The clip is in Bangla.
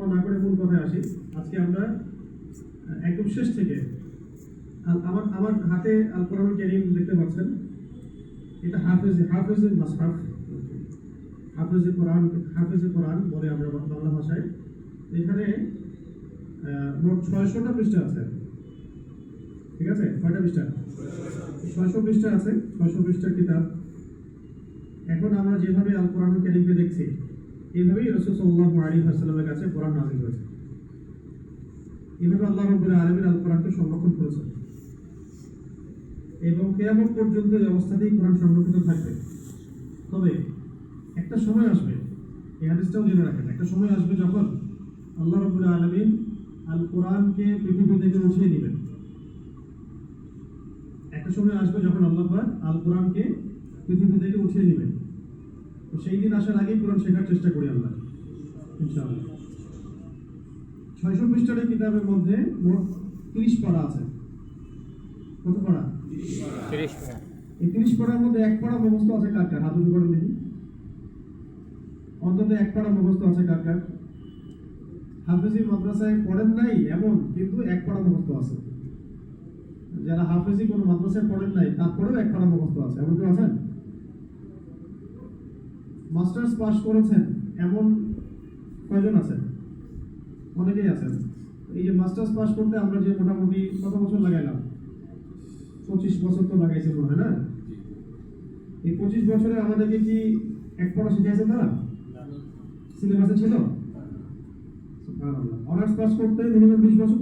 লম্বা না করে মূল কথায় আসি। আজকে আমরা একদম শেষ থেকে আমার আমার হাতে আল কোরআন ক্যারিম দেখতে পাচ্ছেন। এটা হাফেজ হাফেজের মাসহাফ হাফেজে কোরআন হাফেজে কোরআন বলে আমরা বাংলা ভাষায়। এখানে মোট ছয়শোটা পৃষ্ঠা আছে। ঠিক আছে? কয়টা পৃষ্ঠা? ছয়শো পৃষ্ঠা আছে, ছয়শো পৃষ্ঠার কিতাব। এখন আমরা যেভাবে আল কোরআন কারিমকে দেখছি এইভাবেই রসুল সাল্লাল্লাহু আলাইহি ওয়াসাল্লামের কাছে কোরআন নাযিল হয়েছে। এভাবে আল্লাহ রাব্বুল আলামিন আল কোরআনকে সংরক্ষণ করেছেন। এবং কিয়ামত পর্যন্ত এই অবস্থাতেই কোরআন সংরক্ষিত থাকবে। তবে একটা সময় আসবে, এই হাদিসটাও জেনে রাখেন, একটা সময় আসবে যখন আল্লাহ রাব্বুল আলামিন আল কোরআনকে পৃথিবী থেকে উঠিয়ে নেবেন। একটা সময় আসবে যখন আল্লাহ আল কোরআনকে পৃথিবী থেকে উঠিয়ে নেবেন। সেই দিন আসার আগেই কোরআন শেখার চেষ্টা করি আমরা ইনশাআল্লাহ। ছয়শো পৃষ্ঠার এই কিতাবের মধ্যে মোট তিরিশ পড়া আছে। কত পড়া? তিরিশ এই তিরিশ পড়ার মধ্যে এক পড়া মুখস্থ আছে কার কার? হাত উঁচু করেন দেখি। অন্তত এক পড়া মুখস্থ আছে কার কার? হাফেজি মাদ্রাসায় পড়েন নাই এমন কিন্তু এক পড়া মুখস্থ আছে। যারা হাফেজি কোনো মাদ্রাসায় পড়েন নাই তারপরেও এক পড়া মুখস্থ আছে। এমন কেউ আছেন? মাস্টার্স পাস করেছেন এমন কয়জন আছেন? অনেকেই আছেন। এই যে মাস্টার্স পাস করতে আমরা যে মোটামুটি কত বছর লাগাইলাম? পঁচিশ বছর তো লাগাইছে মনে হয় না? এই পঁচিশ বছরে আমাদেরকে কি এক পড়া শিখাইছে তারা? সিলেবাসে ছিল? অনার্স পাস করতে মিনিমাম বিশ বছর